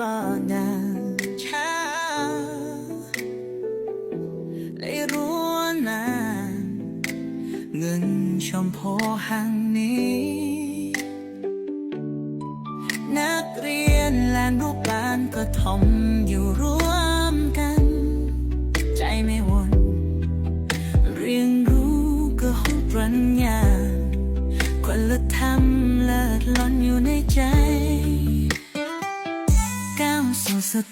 บาลนาชาได้รู้ว่านานเงินชมโพหังนี้ นักเรียนและนุบาลก็ทอมอยู่รู้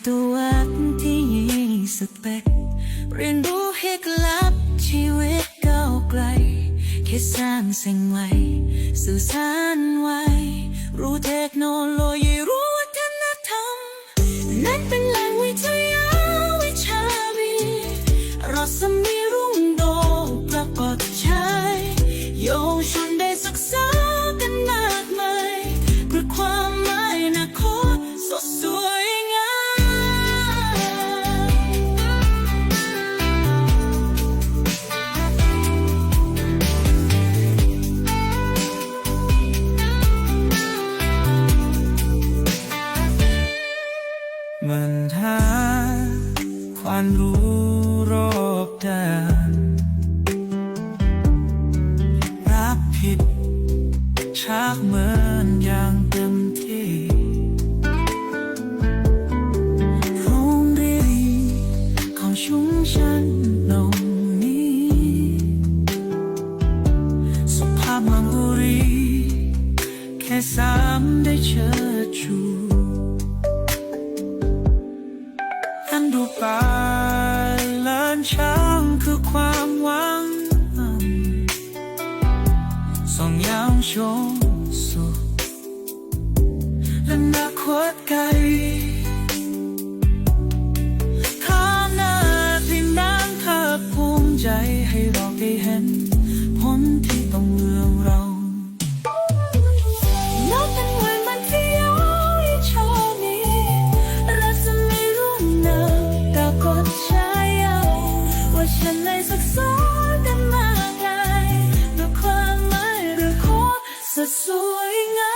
ตวรรษที่ยี่สิบเอ็ดเรียนรู้ให้กลับชีวิตก้าวไกลแค่สร้างสิ่งใหม่สื่อสารไว้ รู้เทคโนโลยีรู้วัฒนธรรม นั้นเป็นแหล่งวิทยาวิชาวีรัศมีรุ่งโดปรากฏใช้เยชน รู้รอบด้านรับผิดชักเหมือนอย่างเต็มที่โรงเรียนของชุมชนตรงนี้สุภาพมืองบุรีแค่สามได้เชิดชูอันดูปา ช้างคือความหวังส่องยามชมสุขและนาคตไกล suối ngã.